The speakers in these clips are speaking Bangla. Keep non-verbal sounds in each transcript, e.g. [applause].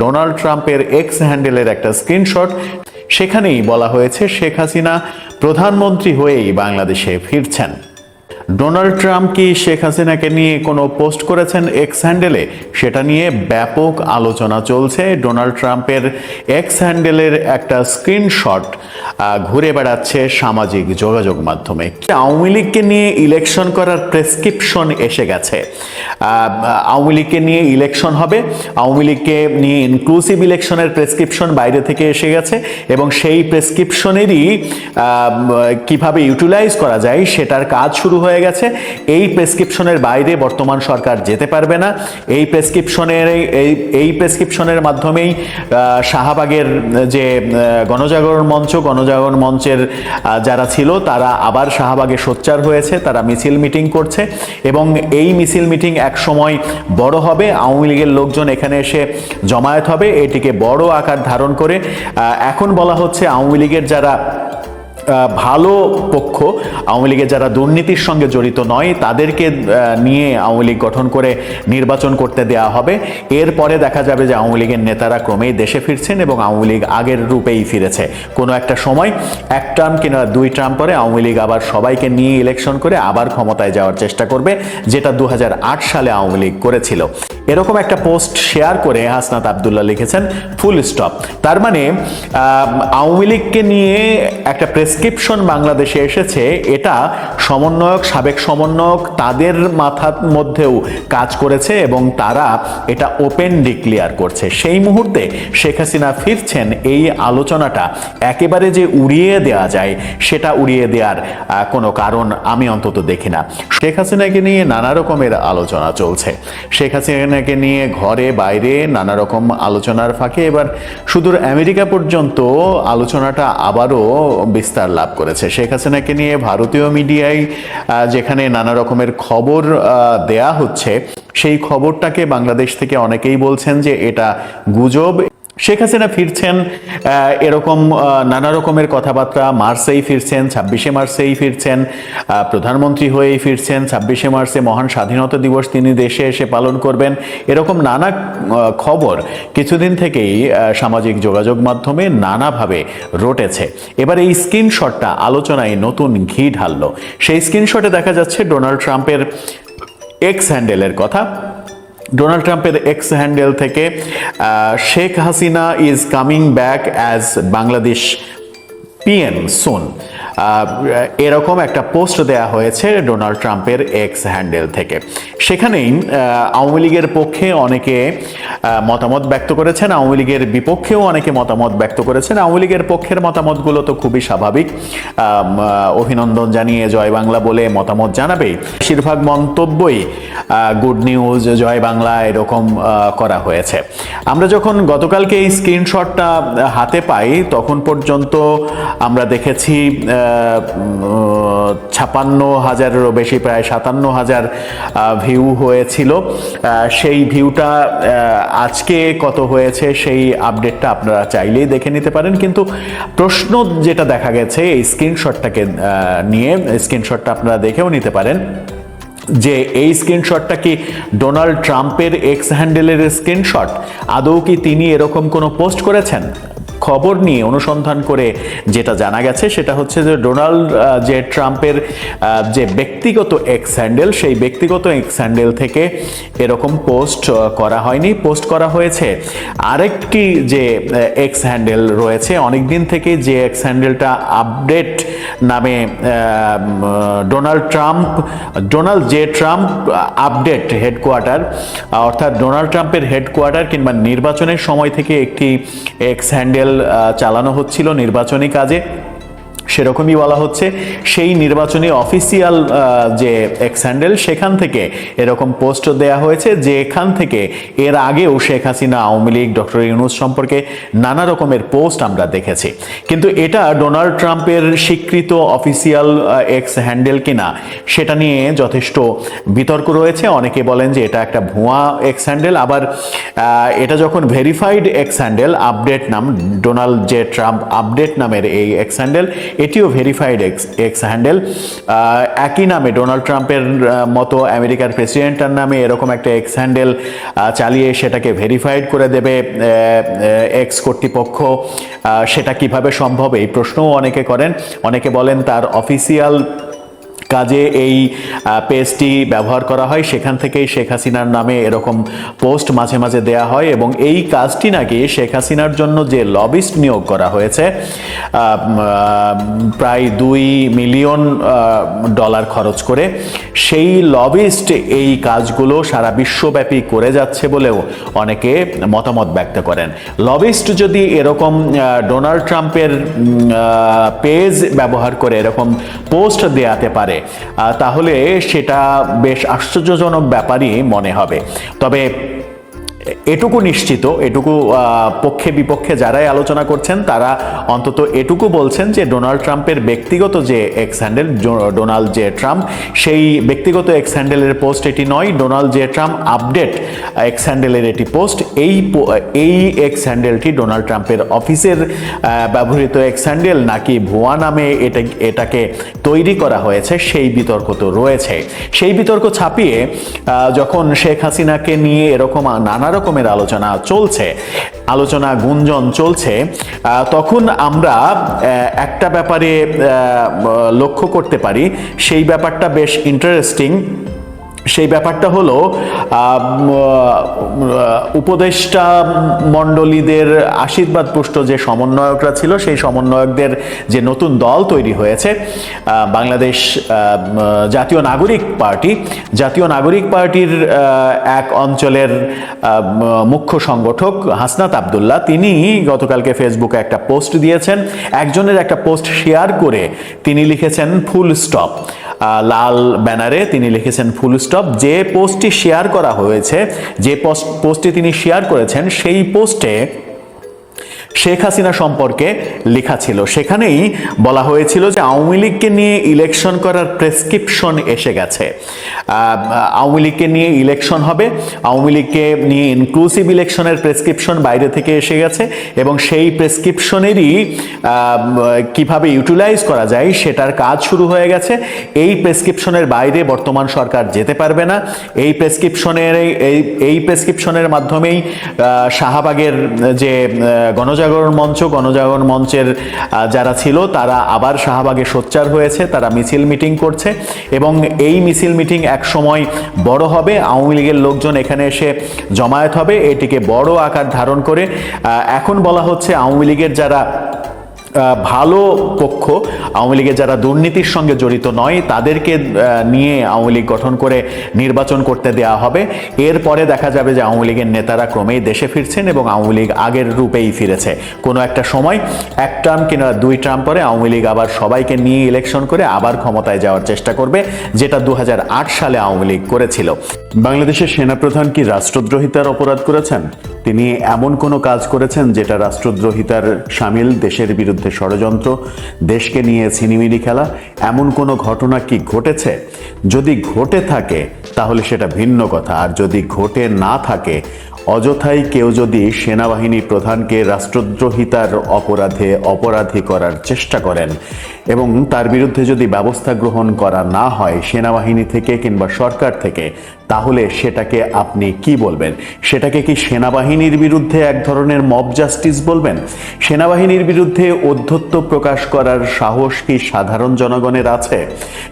ডোনাল্ড ট্রাম্পের এক্স হ্যান্ডেলের একটা স্ক্রিনশট। সেখানেই বলা হয়েছে শেখ হাসিনা প্রধানমন্ত্রী হয়েই বাংলাদেশে ফিরছেন। ডোনাল্ড ট্রাম্প কি শেখ হাসিনাকে নিয়ে কোনো পোস্ট করেছেন এক্স হ্যান্ডেলে সেটা নিয়ে ব্যাপক আলোচনা চলছে। ডোনাল্ড ট্রাম্পের এক্স হ্যান্ডেলের একটা স্ক্রিনশট ঘুরে বেড়াচ্ছে সামাজিক যোগাযোগ মাধ্যমে। আওয়ামী লীগকে নিয়ে ইলেকশন করার প্রেসক্রিপশন এসে গেছে? আওয়ামী লীগকে নিয়ে ইলেকশন হবে, আওয়ামী লীগকে নিয়ে ইনক্লুসিভ ইলেকশনের প্রেসক্রিপশন বাইরে থেকে এসে গেছে এবং সেই প্রেসক্রিপশনেরই কীভাবে ইউটিলাইজ করা যায় সেটার কাজ শুরু হয়ে গেছে। এই প্রেসক্রিপশনের বাইরে বর্তমান সরকার যেতে পারবে না। এই প্রেসক্রিপশনের এই এই প্রেসক্রিপশনের মাধ্যমেই শাহবাগের যে গণজাগরণ মঞ্চ, গণজাগরণ মঞ্চের যারা ছিল, তারা আবার শাহবাগে সোচ্চার হয়েছে, তারা মিছিল মিটিং করছে এবং এই মিছিল মিটিং এক সময় বড় হবে। আওয়ামী লীগের লোকজন এখানে এসে জমায়েত হবে। এটিকে বড় আকার ধারণ করে এখন বলা হচ্ছে আওয়ামী লীগের যারা ভালো পক্ষ। আওয়ামী লীগের যারা দুর্নীতির সঙ্গে জড়িত নয়, তাদেরকে নিয়ে আওয়ামী লীগ গঠন করে নির্বাচন করতে দেয়া হবে। এরপরে দেখা যাবে যে আওয়ামী লীগের নেতারা ক্রমেই দেশে ফিরছেন এবং আওয়ামী লীগ আগের রূপেই ফিরেছে। কোনো একটা সময় এক টার্ম কিংবা দুই টার্ম পরে আওয়ামী লীগ আবার সবাইকে নিয়ে ইলেকশন করে আবার ক্ষমতায় যাওয়ার চেষ্টা করবে, যেটা দু হাজার আট সালে আওয়ামী লীগ করেছিল। এরকম একটা পোস্ট শেয়ার করে হাসনাত আবদুল্লাহ লিখেছেন, ফুল স্টপ। তার মানে আওয়ামী লীগকে নিয়ে একটা প্রেসক্রিপশন বাংলাদেশে এসেছে, এটা সমন্বয়ক, সাবেক সমন্বয়ক তাদের মাথার মধ্যেও কাজ করেছে এবং তারা এটা ওপেন ডিক্লিয়ার করছে। সেই মুহূর্তে শেখ হাসিনা ফিরছেন, এই আলোচনাটা একেবারে যে উড়িয়ে দেওয়া যায়, সেটা উড়িয়ে দেওয়ার কোনো কারণ আমি অন্তত দেখি না। শেখ হাসিনাকে নিয়ে নানা রকমের আলোচনা চলছে। শেখ হাসিনাকে নিয়ে ঘরে বাইরে নানা রকম আলোচনার ফাঁকে এবার সুদূর আমেরিকা পর্যন্ত আলোচনাটা আবারও বিস্তার লাভ করেছে। শেখ হাসিনাকে নিয়ে ভারতীয় মিডিয়ায় যেখানে নানা রকমের খবর দেয়া হচ্ছে, সেই খবরটাকে বাংলাদেশ থেকে অনেকেই বলছেন যে এটা গুজব শেখ হাসিনা ফিরছেন এরকম নানা রকমের কথাবার্তা। মার্চেই ফিরছেন, ছাব্বিশে মার্চেই ফিরছেন প্রধানমন্ত্রী হয়েই ফিরছেন, ছাব্বিশে মার্চে মহান স্বাধীনতা দিবস তিনি দেশে এসে পালন করবেন। এরকম নানা খবর কিছুদিন থেকেই সামাজিক যোগাযোগ মাধ্যমে নানাভাবে রটেছে। এবার এই স্ক্রিনশটটা, আলোচনায় নতুন ঘি ঢাললো। সেই স্ক্রিনশটে দেখা যাচ্ছে ডোনাল্ড ট্রাম্পের এক্স হ্যান্ডেলের কথা। ডোনাল্ড ট্রাম্পের এক্স হ্যান্ডেল থেকে Sheikh Hasina is coming back as Bangladesh PM soon এরকম একটা পোস্ট দেয়া হয়েছে ডোনাল্ড ট্রাম্পের এক্স হ্যান্ডেল থেকে। সেখানেই আওয়ামী লীগের পক্ষে অনেকে মতামত ব্যক্ত করেছেন, আওয়ামী লীগের বিপক্ষেও অনেকে মতামত ব্যক্ত করেছেন। আওয়ামী লীগের পক্ষের মতামতগুলো তো খুবই স্বাভাবিক। অভিনন্দন জানিয়ে জয় বাংলা বলে মতামত জানাবেই। বেশিরভাগ মন্তব্যই গুড নিউজ জয় বাংলা এরকম করা হয়েছে। আমরা যখন গতকালকে এই স্ক্রিনশটটা হাতে পাই, তখন পর্যন্ত আমরা দেখেছি ছাপান্ন হাজারেরও বেশি, প্রায় সাতান্ন হাজার ভিউ হয়েছিল। সেই ভিউটা আজকে কত হয়েছে সেই আপডেটটা আপনারা চাইলেই দেখে নিতে পারেন। কিন্তু প্রশ্ন যেটা দেখা গেছে, এই স্ক্রিনশটটাকে নিয়ে স্ক্রিনশটটা আপনারা দেখেও নিতে পারেন যে এই স্ক্রিনশটটা কি ডোনাল্ড ট্রাম্পের এক্স হ্যান্ডেলের স্ক্রিনশট আদৌ কি তিনি এরকম কোনো পোস্ট করেছেন? খবর নিয়ে অনুসন্ধান করে যেটা জানা গেছে সেটা হচ্ছে যে ডোনাল্ড যে ট্রাম্পের যে ব্যক্তিগত এক্স হ্যান্ডেল সেই ব্যক্তিগত এক্স হ্যান্ডেল থেকে এরকম পোস্ট করা হয়নি। পোস্ট করা হয়েছে আরেকটি যে এক্স হ্যান্ডেল রয়েছে। অনেক দিন থেকে যে এক্স হ্যান্ডেলটা আপডেট নামে Donald Trump, Donald J Trump update headquarter, অর্থাৎ ডোনাল্ড ট্রাম্পের হেডকোয়ার্টার কিংবা নির্বাচনের সময় থেকে একটি এক্স হ্যান্ডেল চালানো হচ্ছিল নির্বাচনী কাজে। সেরকমই বলা হচ্ছে। সেই নির্বাচনী অফিসিয়াল যে এক্স হ্যান্ডেল সেখান থেকে এরকম পোস্ট দেয়া হয়েছে যে এখান থেকে এর আগেও শেখ হাসিনা, আওয়ামী লীগ ডক্টর ইউনুস সম্পর্কে নানা রকমের পোস্ট আমরা দেখেছি। কিন্তু এটা ডোনাল্ড ট্রাম্পের স্বীকৃত অফিসিয়াল এক্স হ্যান্ডেল কিনা, সেটা নিয়ে যথেষ্ট বিতর্ক রয়েছে। অনেকে বলেন যে এটা একটা ভুয়া এক্স হ্যান্ডেল আবার এটা যখন ভেরিফাইড এক্স হ্যান্ডেল আপডেট নাম ডোনাল্ড জে ট্রাম্প আপডেট নামের এই এক্স হ্যান্ডেল এটিও ভেরিফাইড এক্স এক্স হ্যান্ডেল একই নামে ডোনাল্ড ট্রাম্পের মতো আমেরিকার প্রেসিডেন্টের নামে এরকম একটা এক্স হ্যান্ডেল চালিয়ে সেটাকে ভেরিফাইড করে দেবে এক্স কর্তৃপক্ষ। সেটা কীভাবে সম্ভব এই প্রশ্নও অনেকে করেন। অনেকে বলেন তার অফিসিয়াল কাজে এই পেজটি ব্যবহার করা হয়। সেখান থেকেই শেখ হাসিনার নামে এরকম পোস্ট মাঝে মাঝে দেয়া হয় এবং এই কাজটি নাকি শেখ হাসিনার জন্য যে লবিস্ট নিয়োগ করা হয়েছে প্রায় দুই মিলিয়ন ডলার খরচ করে, সেই লবিস্ট এই কাজগুলো সারা বিশ্বব্যাপী করে যাচ্ছে বলেও অনেকে মতামত ব্যক্ত করেন। লবিস্ট যদি এরকম ডোনাল্ড ট্রাম্পের পেজ ব্যবহার করে এরকম পোস্ট দেয়াতে পারে তাহলে সেটা বেশ আশ্চর্যজনক ব্যাপারই মনে হবে। তবে এটুকু নিশ্চিত, এটুকু পক্ষে বিপক্ষে যারাই আলোচনা করছেন, তারা অন্তত এটুকু বলছেন যে ডোনাল্ড ট্রাম্পের ব্যক্তিগত যে X handle Donald J Trump, সেই ব্যক্তিগত এক্স হ্যান্ডেলের পোস্ট এটি নয়, Donald J Trump update X হ্যান্ডেলের এটি পোস্ট। এই এই এক্স হ্যান্ডেলটি ডোনাল্ড ট্রাম্পের অফিসের ব্যবহৃত এক্স হ্যান্ডেল নাকি ভুয়া নামে এটা, এটাকে তৈরি করা হয়েছে, সেই বিতর্ক তো রয়েছে। সেই বিতর্ক ছাপিয়ে যখন শেখ হাসিনাকে নিয়ে এরকম নানা রকমের আলোচনা চলছে, আলোচনা গুঞ্জন চলছে তখন আমরা একটা ব্যাপারে লক্ষ্য করতে পারি। সেই ব্যাপারটা বেশ ইন্টারেস্টিং সেই ব্যাপারটা হলো উপদেষ্টা মণ্ডলীদের আশীর্বাদ পুষ্ট যে সমন্বয়করা ছিল, সেই সমন্বয়কদের যে নতুন দল তৈরি হয়েছে বাংলাদেশ জাতীয় নাগরিক পার্টি, জাতীয় নাগরিক পার্টির এক অঞ্চলের মুখ্য সংগঠক হাসনাত আবদুল্লাহ, তিনি গতকালকে ফেসবুকে একটা পোস্ট দিয়েছেন। একজনের একটা পোস্ট শেয়ার করে তিনি লিখেছেন, ফুল স্টপ। লাল ব্যানারে তিনি লিখেছেন ফুল স্টপ। যে পোস্টটি শেয়ার করা হয়েছে, যে পোস্ট পোস্টটি তিনি শেয়ার করেছেন, সেই পোস্টে শেখ হাসিনা সম্পর্কে লেখা ছিল। সেখানেই বলা হয়েছিল যে আওয়ামী লীগকে নিয়ে ইলেকশন করার প্রেসক্রিপশন এসে গেছে। আওয়ামী লীগকে নিয়ে ইলেকশন হবে। আওয়ামী লীগকে নিয়ে ইনক্লুসিভ ইলেকশনের প্রেসক্রিপশন বাইরে থেকে এসে গেছে এবং সেই প্রেসক্রিপশনেরই কীভাবে ইউটিলাইজ করা যায় সেটার কাজ শুরু হয়ে গেছে। এই প্রেসক্রিপশনের বাইরে বর্তমান সরকার যেতে পারবে না। এই প্রেসক্রিপশনের এই প্রেসক্রিপশনের মাধ্যমেই শাহবাগের যে আহ, গণজাগরণ মঞ্চ, গণজাগরণ মঞ্চের যারা ছিল, তারা আবার শাহবাগে সোচ্চার হয়েছে, তারা মিছিল মিটিং করছে এবং এই মিছিল মিটিং এক সময় বড় হবে। আওয়ামী লীগের লোকজন এখানে এসে জমায়েত হবে। এটিকে বড় আকার ধারণ করে এখন বলা হচ্ছে আওয়ামী লীগের যারা ভালো পক্ষ। আওয়ামী লীগের যারা দুর্নীতির সঙ্গে জড়িত নয়, তাদেরকে নিয়ে আওয়ামী লীগ গঠন করে নির্বাচন করতে দেওয়া হবে। এরপরে দেখা যাবে যে আওয়ামী লীগের নেতারা ক্রমেই দেশে ফিরছেন এবং আওয়ামী লীগ আগের রূপেই ফিরেছে। কোনো একটা সময় এক টার্ম কিংবা দুই টার্ম পরে আওয়ামী লীগ আবার সবাইকে নিয়ে ইলেকশন করে আবার ক্ষমতায় যাওয়ার চেষ্টা করবে, যেটা দু হাজার আট সালে আওয়ামী লীগ করেছিল। বাংলাদেশের সেনাপ্রধান কি রাষ্ট্রদ্রোহিতার অপরাধ করেছেন? তিনি এমন কোনো কাজ করেছেন যেটা রাষ্ট্রদ্রোহিতার সামিল দেশের বিরুদ্ধে ষড়যন্ত্র, দেশকে নিয়ে ছিনিমিনি খেলা, এমন কোনো ঘটনা কি ঘটেছে? যদি ঘটে থাকে, তাহলে সেটা ভিন্ন কথা। আর যদি ঘটে না থাকে, অযথাই কেউ যদি সেনাবাহিনী প্রধানকে রাষ্ট্রদ্রোহিতার অপরাধে অপরাধী করার চেষ্টা করেন এবং তার বিরুদ্ধে যদি ব্যবস্থা গ্রহণ করা না হয় সেনাবাহিনী থেকে কিংবা সরকার থেকে, তাহলে সেটাকে আপনি কি বলবেন? সেটাকে কি সেনাবাহিনীর বিরুদ্ধে এক ধরনের মব জাস্টিস বলবেন? সেনাবাহিনীর বিরুদ্ধে অধ্যত্ব প্রকাশ করার সাহস কি সাধারণ জনগণের আছে?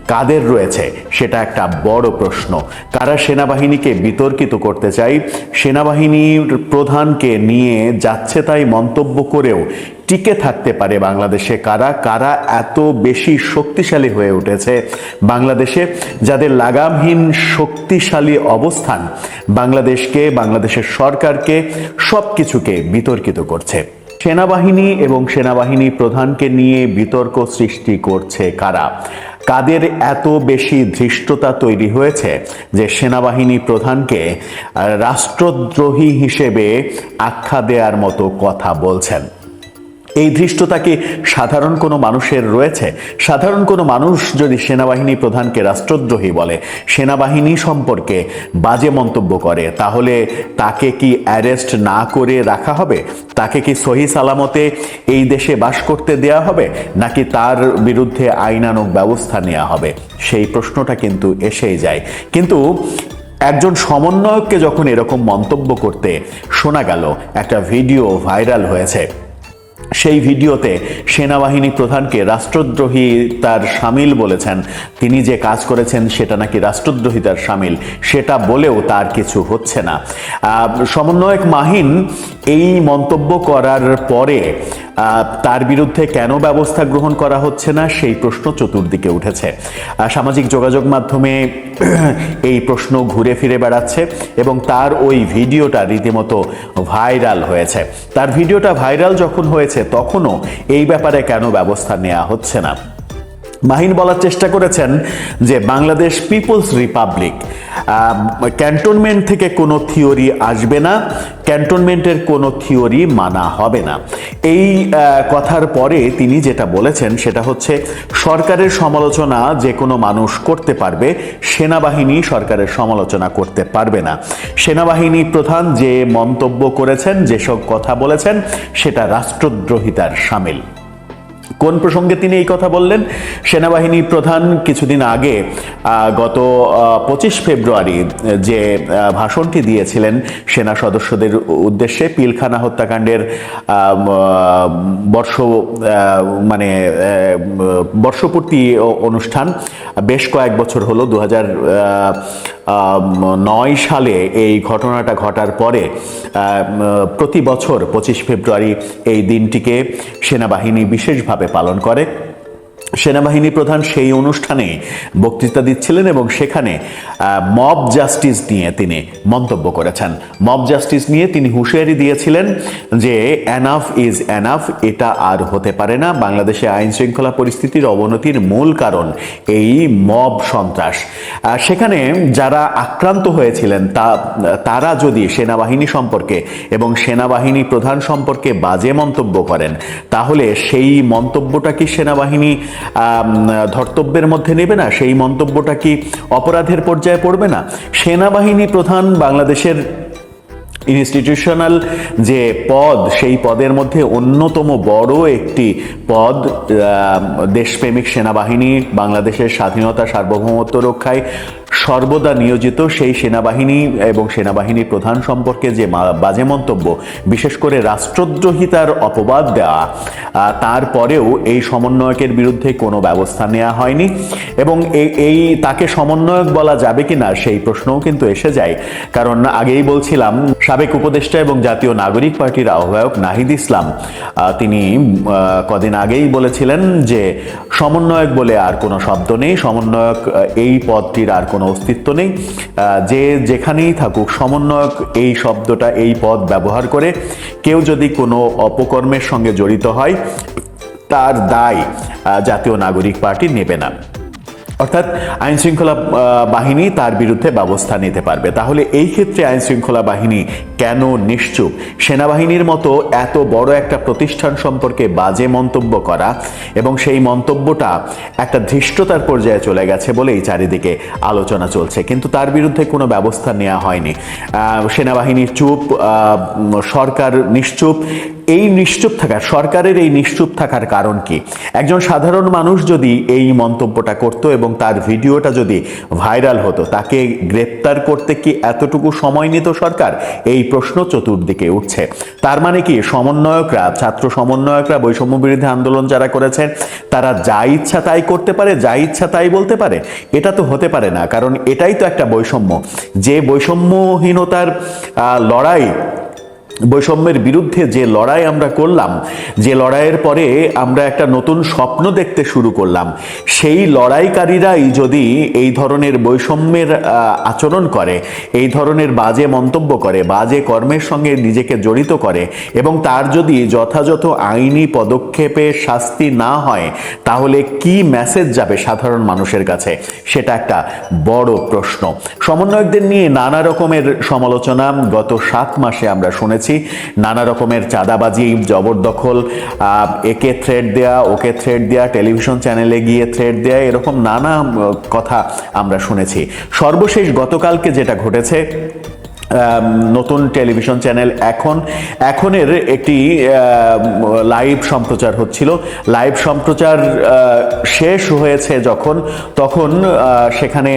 কাদের রয়েছে? সেটা একটা বড় প্রশ্ন। কারা সেনাবাহিনীকে বিতর্কিত করতে চাই সেনাবাহিনীর প্রধানকে নিয়ে যাচ্ছে তাই মন্তব্য করেও টিকে থাকতে পারে বাংলাদেশে। কারা কারা এত বেশি শক্তিশালী হয়ে উঠেছে? বাংলাদেশে যাদের লাগামহীন শক্তিশালী অবস্থান, বাংলাদেশকে, বাংলাদেশের সরকারকে সব কিছুকে বিতর্কিত করছে। সেনাবাহিনী এবং সেনাবাহিনী প্রধানকে নিয়ে বিতর্ক সৃষ্টি করছে কারা? কাদের এত বেশি ধৃষ্টতা তৈরি হয়েছে যে সেনাবাহিনী প্রধানকে রাষ্ট্রদ্রোহী হিসেবে আখ্যা দেওয়ার মতো কথা বলছেন? এই ধৃষ্টতা কি সাধারণ কোনো মানুষের রয়েছে? সাধারণ কোনো মানুষ যদি সেনাবাহিনী প্রধানকে রাষ্ট্রদ্রোহী বলে, সেনাবাহিনী সম্পর্কে বাজে মন্তব্য করে, তাহলে তাকে কি অ্যারেস্ট না করে রাখা হবে? তাকে কি সহি সালামতে এই দেশে বাস করতে দেয়া হবে? নাকি তার বিরুদ্ধে আইনানুগ ব্যবস্থা নেওয়া হবে? সেই প্রশ্নটা কিন্তু এসেই যায়। কিন্তু একজন সমন্বয়ককে যখন এরকম মন্তব্য করতে শোনা গেল, একটা ভিডিও ভাইরাল হয়েছে। সেই ভিডিওতে সেনাবাহিনী প্রধানকে রাষ্ট্রদ্রোহী তার সামিল বলেছেন। তিনি যে কাজ করেছেন সেটা নাকি রাষ্ট্রদ্রোহিতার সামিল, সেটা বলেও তার কিছু হচ্ছে না। সমন্বয়ক মাহিন এই মন্তব্য করার পরে তার বিরুদ্ধে কেন ব্যবস্থা গ্রহণ করা হচ্ছে না সেই প্রশ্ন চতুর্দিকে উঠেছে। সামাজিক যোগাযোগ মাধ্যমে [clears throat] এই প্রশ্ন ঘুরে ফিরে বেড়াচ্ছে এবং তার ওই ভিডিওটা রীতিমতো ভাইরাল হয়েছে। তার ভিডিওটা ভাইরাল যখন হয়েছে, তখনও এই ব্যাপারে কেন ব্যবস্থা নেওয়া হচ্ছে না? মাহিন বলার চেষ্টা করেছেন যে বাংলাদেশ পিপলস রিপাবলিক ক্যান্টনমেন্ট থেকে কোনো থিওরি আসবে না, ক্যান্টনমেন্টের কোনো থিওরি মানা হবে না। এই কথার পরে তিনি যেটা বলেছেন সেটা হচ্ছে, সরকারের সমালোচনা যে কোনো মানুষ করতে পারবে, সেনাবাহিনী সরকারের সমালোচনা করতে পারবে না। সেনাবাহিনী প্রধান যে মন্তব্য করেছেন, যেসব কথা বলেছেন, সেটা রাষ্ট্রদ্রোহিতার সামিল। কোন প্রসঙ্গে তিনি এই কথা বললেন? সেনাবাহিনী প্রধান কিছুদিন আগে গত পঁচিশ ফেব্রুয়ারি যে ভাষণটি দিয়েছিলেন সেনা সদস্যদের উদ্দেশ্যে পিলখানা হত্যাকাণ্ডের বর্ষ মানে বর্ষপূর্তি অনুষ্ঠান বেশ কয়েক বছর হলো। দু নয় সালে এই ঘটনাটা ঘটার পরে প্রতি বছর পঁচিশ ফেব্রুয়ারি এই দিনটিকে সেনাবাহিনী বিশেষভাবে পালন করে। সেনাবাহিনী প্রধান সেই অনুষ্ঠানে বক্তৃতা দিচ্ছিলেন এবং সেখানে মব জাস্টিস নিয়ে তিনি মন্তব্য করেছেন। মব জাস্টিস নিয়ে তিনি হুঁশিয়ারি দিয়েছিলেন যে অ্যানাফ ইজ অ্যানাফ এটা আর হতে পারে না। বাংলাদেশে আইন শৃঙ্খলা পরিস্থিতির অবনতির মূল কারণ এই মব সন্ত্রাস। সেখানে যারা আক্রান্ত হয়েছিলেন, তা, তারা যদি সেনাবাহিনী সম্পর্কে এবং সেনাবাহিনী প্রধান সম্পর্কে বাজে মন্তব্য করেন, তাহলে সেই মন্তব্যটা কি সেনাবাহিনী ধর্তব্যের মধ্যে নেবে না, সেই মন্তব্যটা কি অপরাধের পর্যায়ে পড়বে না? সেনাবাহিনী প্রধান বাংলাদেশের ইনস্টিটিউশনাল যে পদ, সেই পদের মধ্যে অন্যতম বড় একটি পদ দেশপ্রেমিক সেনাবাহিনী, বাংলাদেশের স্বাধীনতা সার্বভৌমত্ব রক্ষায় সর্বদা নিয়োজিত সেই সেনাবাহিনী এবং সেনাবাহিনী প্রধান সম্পর্কে যে বাজে মন্তব্য, বিশেষ করে রাষ্ট্রদ্রোহিতার অপবাদ দেওয়া তারপরেও এই সমন্বয়কের বিরুদ্ধে কোনো ব্যবস্থা নেওয়া হয়নি এবং এই- তাকে সমন্বয়ক বলা যাবে কিনা সেই প্রশ্নও কিন্তু এসে যায়। কারণ আগেই বলছিলাম, সাবেক উপদেষ্টা এবং জাতীয় নাগরিক পার্টির আহ্বায়ক নাহিদ ইসলাম তিনি কদিন আগেই বলেছিলেন যে সমন্বয়ক বলে আর কোনো শব্দ নেই, সমন্বয়ক এই পদটির আর কোনো অস্তিত্ব নেই। যে যেখানেই থাকুক, সমন্বয়ক এই শব্দটা এই পদ ব্যবহার করে কেউ যদি কোনো অপকর্মের সঙ্গে জড়িত হয়, তার দায় জাতীয় নাগরিক পার্টি নেবে না। অর্থাৎ আইন শৃঙ্খলা বাহিনী তার বিরুদ্ধে ব্যবস্থা নিতে পারবে। তাহলে এই ক্ষেত্রে আইন শৃঙ্খলা বাহিনী কেন নিশ্চুপ? সেনাবাহিনীর মতো এত বড় একটা প্রতিষ্ঠান সম্পর্কে বাজে মন্তব্য করা এবং সেই মন্তব্যটা একটা ধৃষ্টতার পর্যায়ে চলে গেছে বলেই চারিদিকে আলোচনা চলছে। কিন্তু তার বিরুদ্ধে কোনো ব্যবস্থা নেওয়া হয়নি। সেনাবাহিনীর চুপ সরকার নিশ্চুপ এই নিশ্চুপ থাকার, সরকারের এই নিশ্চুপ থাকার কারণ কি? একজন সাধারণ মানুষ যদি এই মন্তব্যটা করত এবং তার ভিডিওটা যদি ভাইরাল হতো, তাকে গ্রেপ্তার করতে কি এতটুকু সময় নিত সরকার? এই প্রশ্ন চতুর্দিকে উঠছে। তার মানে কি, সমন্বয়করা, ছাত্র সমন্বয়করা, বৈষম্য বিরোধী আন্দোলন যারা করেছেন, তারা যা ইচ্ছা তাই করতে পারে, যা ইচ্ছা তাই বলতে পারে? এটা তো হতে পারে না, কারণ এটাই তো একটা বৈষম্য। যে বৈষম্যহীনতার লড়াই বৈষম্যের বিরুদ্ধে যে লড়াই আমরা করলাম, যে লড়াইয়ের পরে আমরা একটা নতুন স্বপ্ন দেখতে শুরু করলাম, সেই লড়াইকারীরাই যদি এই ধরনের বৈষম্যের আচরণ করে, এই ধরনের বাজে মন্তব্য করে, বাজে কর্মের সঙ্গে নিজেকে জড়িত করে এবং তার যদি যথাযথ আইনি পদক্ষেপে শাস্তি না হয়, তাহলে কি মেসেজ যাবে সাধারণ মানুষের কাছে? সেটা একটা বড় প্রশ্ন। সমন্বয়কদের নিয়ে নানা রকমের সমালোচনা গত সাত মাসে আমরা শুনেছি। শুনেছি নানা রকমের চাঁদাবাজি, জবরদখল একে থ্রেড দেয়া, ওকে থ্রেড দেয়া টেলিভিশন চ্যানেলে গিয়ে থ্রেড দেয়া, এরকম নানা কথা আমরা শুনেছি। সর্বশেষ গতকালকে যেটা ঘটেছে নতুন টেলিভিশন চ্যানেল এখন। এখনের একটি লাইভ সম্প্রচার হচ্ছিল। লাইভ সম্প্রচার শেষ হয়েছে যখন, তখন সেখানে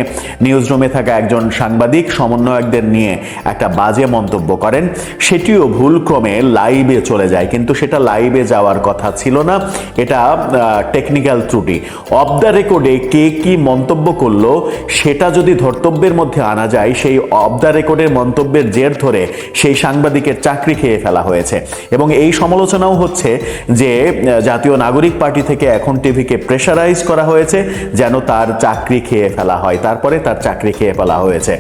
নিউজ রুমে থাকা একজন সাংবাদিক সমন্বয়কদের নিয়ে একটা বাজে মন্তব্য করেন। সেটিও ভুলক্রমে লাইভে চলে যায়, কিন্তু সেটা লাইভে যাওয়ার কথা ছিল না। এটা টেকনিক্যাল ত্রুটি। অফ দ্য রেকর্ডে কে কি মন্তব্য করল, সেটা যদি ধর্তব্যের মধ্যে আনা যায়, সেই অফ দ্য রেকর্ডের মন্তব্যের জের ধরে সেই সাংবাদিকের চাকরি খেয়ে ফেলা হয়েছে। এবং এই সমালোচনাও হচ্ছে যে জাতীয় নাগরিক পার্টি থেকে এখন টিভিকে প্রেশারাইজ করা হয়েছে যেন তার চাকরি খেয়ে ফেলা হয়। তারপরে তার চাকরি খেয়ে ফেলা হয়েছে।